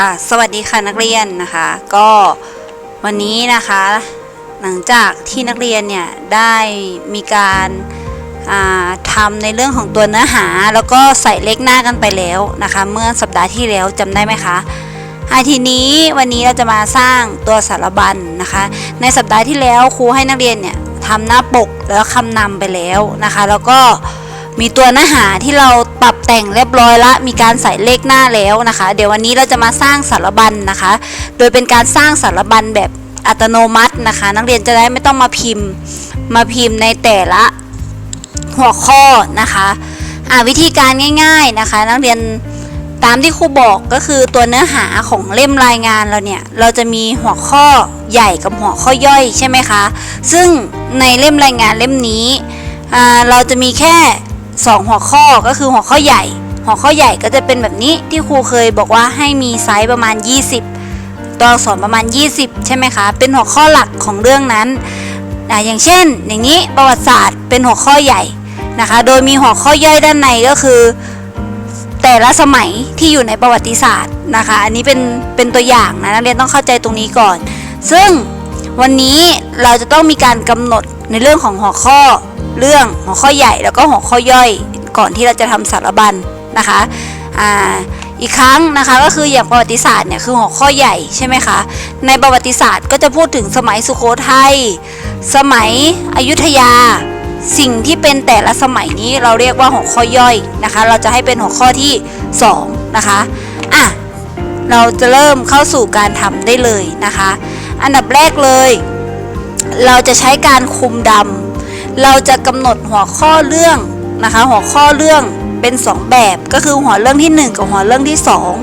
ค่ะ สวัสดีค่ะนักเรียนนะคะ ก็วันนี้นะคะ หลังจากที่นักเรียนเนี่ยได้มีการาทำในเรื่องของตัวเนื้อหา แล้วก็ใส่เลขหน้ากันไปแล้วนะคะ เมื่อสัปดาห์ที่แล้วจำได้ไหมคะอาทีนี้วันนี้เราจะมาสร้างตัวสารบัญนะคะ ในสัปดาห์ที่แล้วครูให้นักเรียนเนี่ยทำหน้าปกแล้วคำนำไปแล้วนะคะ แล้วก็ มีตัวเนื้อหาที่เราปรับแต่งเรียบร้อยละ มีการใส่เลขหน้าแล้วนะคะ เดี๋ยววันนี้เราจะมาสร้างสารบัญนะคะ โดยเป็นการสร้างสารบัญแบบอัตโนมัตินะคะ นักเรียนจะได้ไม่ต้องมาพิมพ์มาพิมพ์ในแต่ละหัวข้อนะคะอ่าวิธีการง่ายๆนะคะ นักเรียนตามที่ครูบอกก็คือตัวเนื้อหาของเล่มรายงานเราเนี่ย เราจะมีหัวข้อใหญ่กับหัวข้อย่อยใช่ไหมคะ ซึ่งในเล่มรายงานเล่มนี้เราจะมีแค่ 2 หัวข้อก็คือหัวข้อใหญ่ หัวข้อใหญ่ก็จะเป็นแบบนี้ที่ครูเคยบอกว่าให้มีไซส์ประมาณ 20 ตัวอักษรประมาณ 20 ใช่ไหมคะ เป็นหัวข้อหลักของเรื่องนั้นอ่าอย่างเช่น อย่างนี้ประวัติศาสตร์เป็นหัวข้อใหญ่นะคะ โดยมีหัวข้อย่อยด้านในก็คือ แต่ละสมัยที่อยู่ในประวัติศาสตร์นะคะ อันนี้เป็นเป็นตัวอย่างนะนักเรียนต้องเข้าใจตรงนี้ก่อน ซึ่งวันนี้เราจะต้องมีการกำหนดในเรื่องของหัวข้อ เรื่องหัวข้อใหญ่แล้วก็หัวข้อย่อยก่อนที่เราจะทำสารบัญนะคะอ่าอีกครั้งนะคะก็คืออย่างประวัติศาสตร์เนี่ยคือหัวข้อใหญ่ใช่ไหมคะในประวัติศาสตร์ก็จะพูดถึงสมัยสุโขทัยสมัยอยุธยา สิ่งที่เป็นแต่ละสมัยนี้เราเรียกว่าหัวข้อย่อยนะคะ เราจะให้เป็นหัวข้อที่ 2 นะคะอะเราจะเริ่มเข้าสู่การทำได้เลยนะคะ อันดับแรกเลย เราจะใช้การคุมดำ เราจะกำหนดหัวข้อเรื่องนะคะ หัวข้อเรื่องเป็น 2 แบบก็คือหัวเรื่องที่ 1 กับหัวเรื่องที่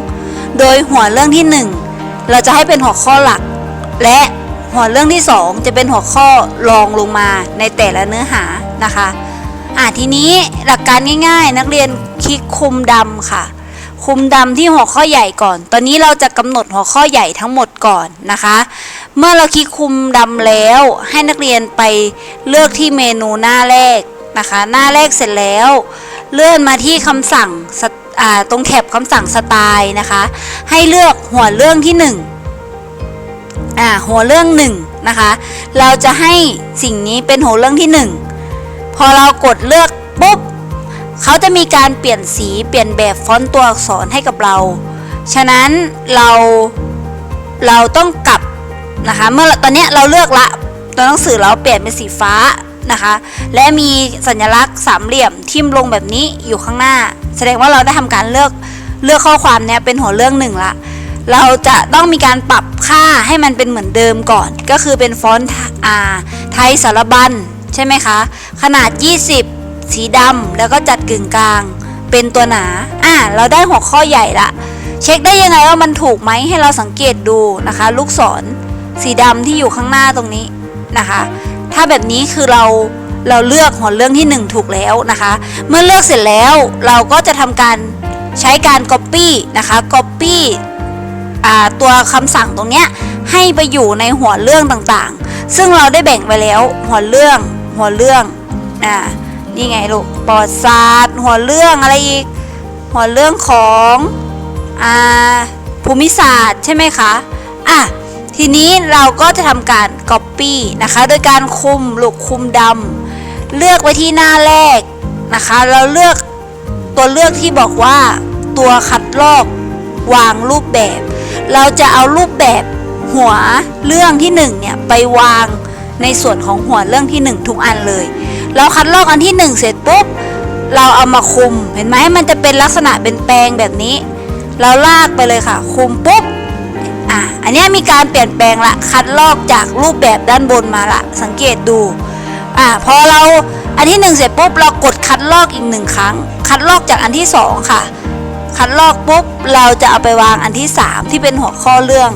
2 โดยหัวเรื่องที่ 1 เราจะให้เป็นหัวข้อหลัก และหัวเรื่องที่ 2 จะเป็นหัวข้อรองลงมาในแต่ละเนื้อหานะคะอะทีนี้หลักการง่าย ๆ นักเรียนคลิกคุมดำค่ะ คุมดำที่หัวข้อใหญ่ก่อน ตอนนี้เราจะกำหนดหัวข้อใหญ่ทั้งหมดก่อนนะคะ เมื่อเราคลิกคุมดำแล้วให้นักเรียนไปเลือกที่เมนูหน้าแรกนะคะ หน้าแรกเสร็จแล้ว เลื่อนมาที่คำสั่งตอ่าตรงแถบคำสั่งสไตล์นะคะ ให้เลือกหัวเรื่องที่ 1 อ่าหัวเรื่อง1นะคะ เราจะให้สิ่งนี้เป็นหัวเรื่องที่ 1 พอเรากดเลือกปุ๊บเขาจะมีการเปลี่ยนสีเปลี่ยนแบบฟอนต์ตัวอักษรให้กับเรา ฉะนั้นเราเราต้องกลับ นะคะเมื่อตอนนี้เราเลือกละตัวหนังสือเราเปลี่ยนเป็นสีฟ้านะคะ และมีสัญลักษณ์สามเหลี่ยมทิ่มลงแบบนี้อยู่ข้างหน้า แสดงว่าเราได้ทำการเลือกเลือกข้อความเนี้ยเป็นหัวเรื่องหนึ่งละเราจะต้องมีการปรับค่าให้มันเป็นเหมือนเดิมก่อน ก็คือเป็นฟอนต์อาไทยสารบัญใช่ไหมคะ ขนาด 20 สีดำแล้วก็จัดกึ่งกลาง เป็นตัวหนา อ่า เราได้หัวข้อใหญ่ละ เช็คได้ยังไงว่ามันถูกไหมให้เราสังเกตดูนะคะ ลูกศร สีดำที่อยู่ข้างหน้าตรงนี้นะคะ ถ้าแบบนี้คือเราเราเลือกหัวเรื่องที่ 1 ถูกแล้วนะคะ เมื่อเลือกเสร็จแล้วเราก็จะทำการใช้การ Copy นะคะ Copy อ่าตัวคำสั่งตรงเนี้ยให้ไปอยู่ในหัวเรื่องต่างๆ ซึ่งเราได้แบ่งไปแล้วหัวเรื่องหัวเรื่องอ่านี่ไงลูกประวัติศาสตร์หัวเรื่องอะไรอีก หัวเรื่องของอ่าภูมิศาสตร์ใช่ไหมคะอะ ทีนี้เราก็จะทำการ Copy นะคะ โดยการคุมหลูกคุมดำเลือกไว้ที่หน้าแรกนะคะ เราเลือกตัวเลือกที่บอกว่าตัวคัดลอกวางรูปแบบ เราจะเอารูปแบบหัวเรื่องที่1เนี่ยไปวางในส่วนของหัวเรื่องที่ 1 ทุกอันเลย เราคัดลอกอันที่ 1 เสร็จปุ๊บเราเอามาคุม เห็นไหมมันจะเป็นลักษณะเป็นแปลงแบบนี้ เราลากไปเลยค่ะ คุมปุ๊บ นนี้มีการเปลี่ยนแปลงละคัดลอกจากรูปแบบด้านบนมาละสังเกตดูอะพอเราอันที่หนึ่งเสร็จปุ๊บเรากดคัดลอกอีกหนึ่งครั้ง คัดลอกจากอันที่สองค่ะ คัดลอกปุ๊บเราจะเอาไปวางอันที่สามที่เป็นหัวข้อเรื่อง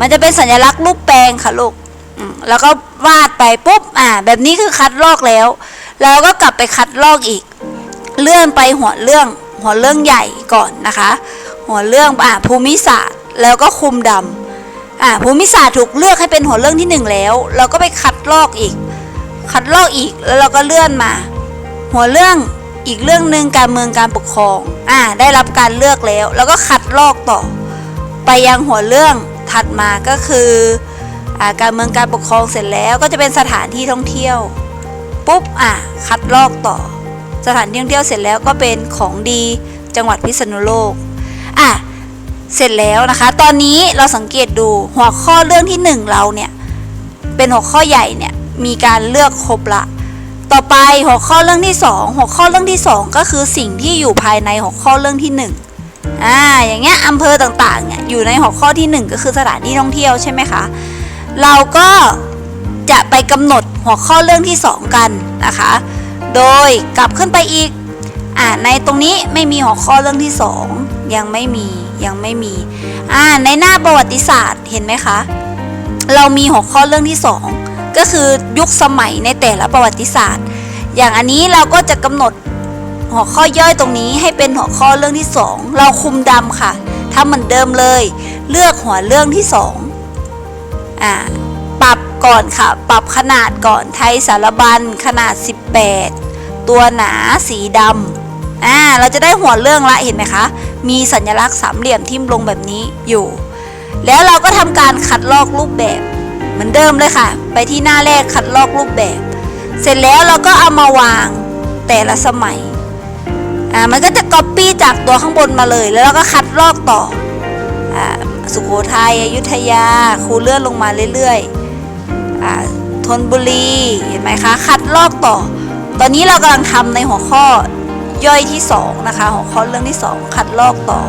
มันจะเป็นสัญลักษณ์รูปแปลงค่ะลูกแล้วก็วาดไปปุ๊บอ่าแบบนี้คือคัดลอกแล้ว แล้วก็กลับไปคัดลอกอีก เลื่อนไปหัวเรื่องหัวเรื่องใหญ่ก่อนนะคะ หัวเรื่องอ่าภูมิศาสตร์แล้วก็คุมดำ อ่าภูมิศาสตร์ถูกเลือกให้เป็นหัวเรื่องที่หนึ่งแล้ว เราก็ไปคัดลอกอีก คัดลอกอีกแล้วเราก็เลื่อนมา หัวเรื่องอีกเรื่องหนึ่งการเมืองการปกครองอ่าได้รับการเลือกแล้ว แล้วก็คัดลอกต่อ ไปยังหัวเรื่องถัดมาก็คืออาการเมืองการปกครองเสร็จแล้วก็จะเป็นสถานที่ท่องเที่ยวปุ๊บอะคัดลอกต่อ สถานที่ท่องเที่ยวเสร็จแล้วก็เป็นของดีจังหวัดพิษณุโลก เสร็จแล้วนะคะ ตอนนี้เราสังเกตดูหัวข้อเรื่องที่หนึ่งเราเนี่ย เป็นหัวข้อใหญ่เนี่ยมีการเลือกครบละ ต่อไปหัวข้อเรื่องที่สองหัวข้อเรื่องที่สองก็คือสิ่งที่อยู่ภายในหัวข้อเรื่องที่หนึ่งอ่าอย่างเงี้ยอำเภอต่างๆเนี่ยอยู่ในหัวข้อที่หนึ่งก็คือสถานที่ท่องเที่ยวใช่ไหมคะเราก็จะไปกำหนดหัวข้อเรื่องที่สองกันนะคะ โดยกลับขึ้นไปอีกอ่าในตรงนี้ไม่มีหัวข้อเรื่องที่สอง ยังไม่มียังไม่มีอ่าในหน้าประวัติศาสตร์เห็นไหมคะ เรามีหัวข้อเรื่องที่สองก็คือยุคสมัยในแต่ละประวัติศาสตร์ อย่างอันนี้เราก็จะกำหนดหัวข้อย่อยตรงนี้ให้เป็นหัวข้อเรื่องที่สองเราคุมดำค่ะทำเหมือนเดิมเลย เลือกหัวเรื่องที่สองอ่าปรับก่อนค่ะ ปรับขนาดก่อนไทยสารบัญขนาด 18 ตัวหนาสีดำอ่าเราจะได้หัวเรื่องละเห็นไหมคะ มีสัญลักษณ์สามเหลี่ยมทิ่มลงแบบนี้อยู่ แล้วเราก็ทำการคัดลอกรูปแบบเหมือนเดิมเลยค่ะ ไปที่หน้าแรกคัดลอกรูปแบบ เสร็จแล้วเราก็เอามาวางแต่ละสมัยอ่ามันก็จะก๊อปปี้จากตัวข้างบนมาเลยแล้วเราก็คัดลอกต่ออ่าสุโขทัยอยุธยาครูเลื่อนลงมาเรื่อยๆอ่าธนบุรีเห็นไหมคะคัดลอกต่อ ตอนนี้เรากำลังทำในหัวข้อ ย่อยที่สองนะคะหัวข้อเรื่องที่สองคัดลอกต่อ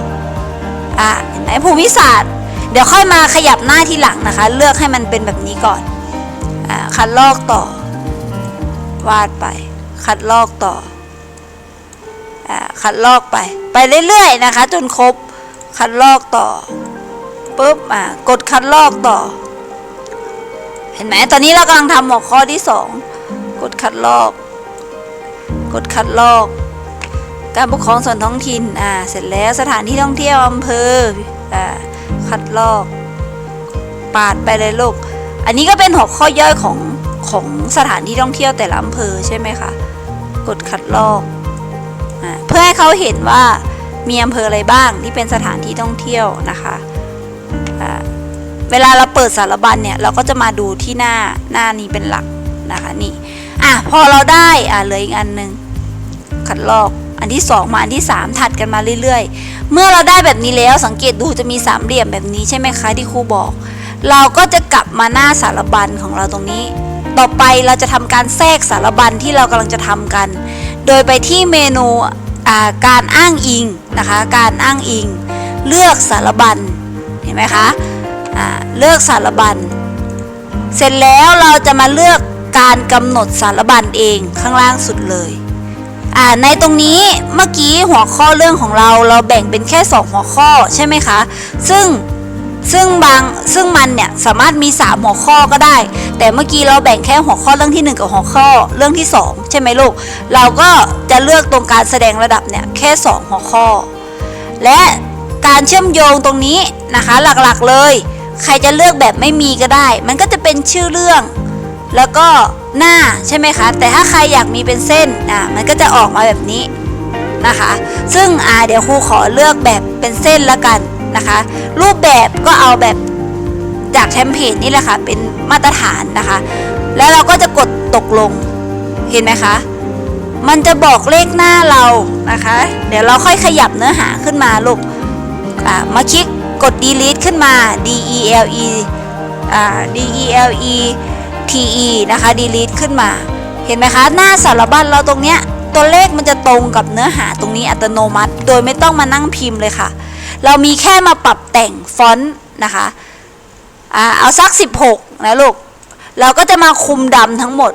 อ่าเห็นไหมภูมิศาสตร์ เดี๋ยวค่อยมาขยับหน้าทีหลังนะคะ เลือกให้มันเป็นแบบนี้ก่อนอ่าคัดลอกต่อ วาดไป คัดลอกต่ออ่าคัดลอกไป ไปเรื่อยๆนะคะ จนครบคัดลอกต่อปุ๊บอ่ากดคัดลอกต่อ เห็นไหมตอนนี้เรากำลังทำหัวข้อที่สองกดคัดลอก กดคัดลอก การปกครองส่วนท้องถิ่นอ่าเสร็จแล้วสถานที่ท่องเที่ยวอำเภออ่าคัดลอกปาดไปเลยลูกอันนี้ก็เป็นหัวข้อย่อยของของสถานที่ท่องเที่ยวแต่ละอำเภอใช่ไหมคะกดคัดลอกอาเพื่อให้เขาเห็นว่ามีอำเภออะไรบ้างที่เป็นสถานที่ท่องเที่ยวนะคะอ่าเวลาเราเปิดสารบัญเนี่ยเราก็จะมาดูที่หน้าหน้านี้เป็นหลักนะคะนี่อะพอเราได้อะเหลืออีกอันหนึ่งคัดลอก อันที่สองมาอันที่สามถัดกันมาเรื่อยๆ เมื่อเราได้แบบนี้แล้วสังเกตดูจะมีสามเหลี่ยมแบบนี้ใช่ไหมคะที่ครูบอก เราก็จะกลับมาหน้าสารบัญของเราตรงนี้ ต่อไปเราจะทำการแทรกสารบัญที่เรากำลังจะทำกัน โดยไปที่เมนูการอ้างอิงนะคะ การอ้างอิง เลือกสารบัญเห็นไหมคะเลือกสารบัญ เสร็จแล้วเราจะมาเลือกการกำหนดสารบัญเองข้างล่างสุดเลย อ่าในตรงนี้เมื่อกี้หัวข้อเรื่องของเราเราแบ่งเป็นแค่ 2 หัวข้อใช่ไหมคะ ซึ่งซึ่งบางซึ่งมันเนี่ยสามารถมี 3 หัวข้อก็ได้ แต่เมื่อกี้เราแบ่งแค่หัวข้อเรื่องที่ 1 กับหัวข้อเรื่องที่ 2 ใช่ไหมลูก เราก็จะเลือกตรงการแสดงระดับเนี่ยแค่ 2 หัวข้อ และการเชื่อมโยงตรงนี้นะคะหลักๆเลย ใครจะเลือกแบบไม่มีก็ได้ มันก็จะเป็นชื่อเรื่อง แล้วก็หน้าใช่ไหมคะ แต่ถ้าใครอยากมีเป็นเส้นอะมันก็จะออกมาแบบนี้นะคะ ซึ่งอ่าเดี๋ยวครูขอเลือกแบบเป็นเส้นละกันนะคะ รูปแบบก็เอาแบบจากเทมเพลตนี่แหละค่ะเป็นมาตรฐานนะคะ แล้วเราก็จะกดตกลงเห็นไหมคะ มันจะบอกเลขหน้าเรานะคะ เดี๋ยวเราค่อยขยับเนื้อหาขึ้นมาลูกมาคลิกกด delete ขึ้นมา d e l e อ่า d e l e t e นะคะ delete ขึ้นมา เห็นไหมคะ หน้าสารบัญเราตรงเนี้ยตัวเลขมันจะตรงกับเนื้อหาตรงนี้อัตโนมัติ โดยไม่ต้องมานั่งพิมพ์เลยค่ะ เรามีแค่มาปรับแต่งฟอนต์นะคะอ่าเอาสัก 16 นะลูก เราก็จะมาคุมดำทั้งหมด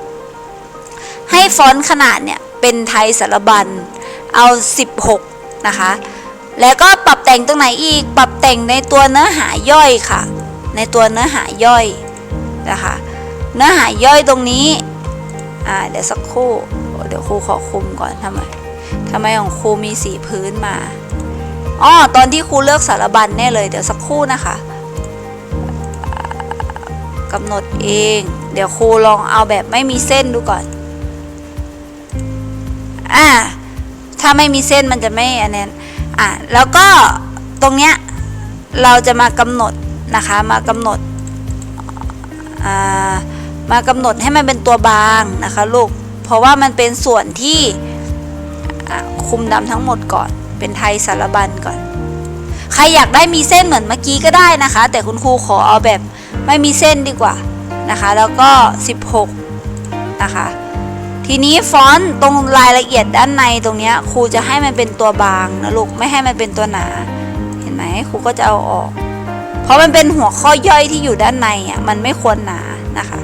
ให้ฟอนต์ขนาดเนี่ย เป็นไทยสารบัญ เอา 16 นะคะ แล้วก็ปรับแต่งตรงไหนอีก ปรับแต่งในตัวเนื้อหาย่อยค่ะ ในตัวเนื้อหาย่อยนะคะ เนื้อหาย่อยตรงนี้ อ่า เดี๋ยวสักครู่ เดี๋ยวครูขอคุมก่อนทำไมทำไมของครูมีสีพื้นมาอ๋อตอนที่ครูเลือกสารบัญแน่เลย เดี๋ยวสักครู่นะคะกำหนดเอง เดี๋ยวครูลองเอาแบบไม่มีเส้นดูก่อน อ่า ถ้าไม่มีเส้นมันจะไม่อันนั้นอะแล้วก็ตรงเนี้ยเราจะมากำหนดนะคะ มากำหนดอ่า มากำหนดให้มันเป็นตัวบางนะคะลูก เพราะว่ามันเป็นส่วนที่คุมดำทั้งหมดก่อน เป็นไทยสารบัญก่อน ใครอยากได้มีเส้นเหมือนเมื่อกี้ก็ได้นะคะ แต่คุณครูขอเอาแบบไม่มีเส้นดีกว่านะคะ แล้วก็ 16 นะคะ ทีนี้ฟอนต์ตรงรายละเอียดด้านในตรงเนี้ยครูจะให้มันเป็นตัวบางนะลูก ไม่ให้มันเป็นตัวหนา เห็นไหมครูก็จะเอาออก เพราะมันเป็นหัวข้อย่อยที่อยู่ด้านในอะ มันไม่ควรหนานะคะ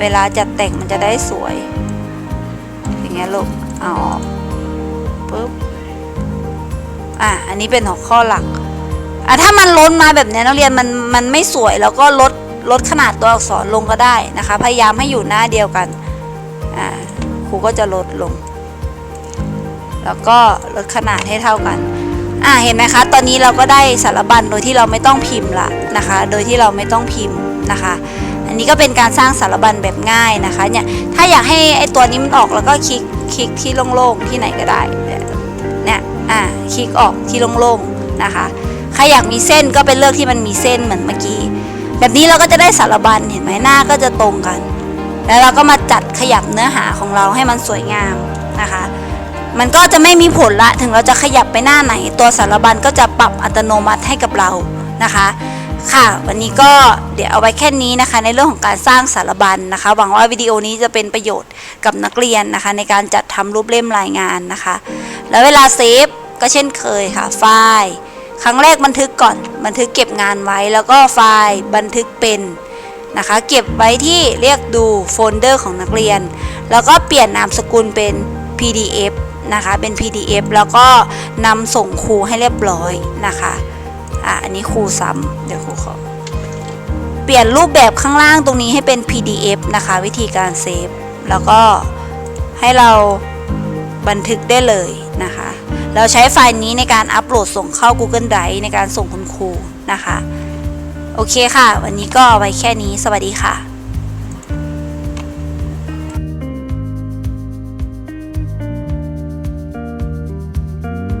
เวลาจัดแต่งมันจะได้สวย อย่างเงี้ยลูกเอาออกปุ๊บอะอันนี้เป็นหัวข้อหลักอะถ้ามันล้นมาแบบเนี้ยนักเรียนมันมันไม่สวยแล้วก็ลดลดขนาดตัวอักษรลงก็ได้นะคะ พยายามให้อยู่หน้าเดียวกันอ่าครูก็จะลดลง แล้วก็ลดขนาดให้เท่ากันอ่าเห็นไหมคะ ตอนนี้เราก็ได้สารบัญโดยที่เราไม่ต้องพิมพ์ละนะคะ โดยที่เราไม่ต้องพิมพ์นะคะ นี้ก็เป็นการสร้างสารบัญแบบง่ายนะคะเนี่ยถ้าอยากให้ไอตัวนี้มันออกแล้วก็คลิกคลิกที่โล่งๆที่ไหนก็ได้เนี่ยอ่าคลิกออกที่โล่งๆนะคะใครอยากมีเส้นก็เป็นเลือกที่มันมีเส้นเหมือนเมื่อกี้ แบบนี้เราก็จะได้สารบัญเห็นไหมหน้าก็จะตรงกัน แล้วเราก็มาจัดขยับเนื้อหาของเราให้มันสวยงามนะคะมันก็จะไม่มีผลละ ถึงเราจะขยับไปหน้าไหน ตัวสารบัญก็จะปรับอัตโนมัติให้กับเรานะคะ ค่ะ วันนี้ก็เดี๋ยวเอาไว้แค่นี้นะคะ ในเรื่องของการสร้างสารบัญนะคะ หวังว่าวิดีโอนี้จะเป็นประโยชน์กับนักเรียนนะคะ ในการจัดทำรูปเล่มรายงานนะคะ แล้วเวลาเซฟก็เช่นเคยค่ะ ไฟล์ครั้งแรกบันทึกก่อน บันทึกเก็บงานไว้ แล้วก็ไฟล์บันทึกเป็นนะคะ เก็บไว้ที่เรียกดูโฟลเดอร์ของนักเรียน แล้วก็เปลี่ยนนามสกุลเป็น PDF นะคะ เป็น PDF แล้วก็นำส่งครูให้เรียบร้อยนะคะ อะอันนี้ครูซ้ำเดี๋ยวครูขอเปลี่ยนรูปแบบข้างล่างตรงนี้ให้เป็น PDF นะคะ วิธีการเซฟ แล้วก็ให้เราบันทึกได้เลยนะคะ เราใช้ไฟล์นี้ในการอัปโหลดส่งเข้า Google Drive ในการส่งคุณครูนะคะ โอเคค่ะ วันนี้ก็ไว้แค่นี้ สวัสดีค่ะ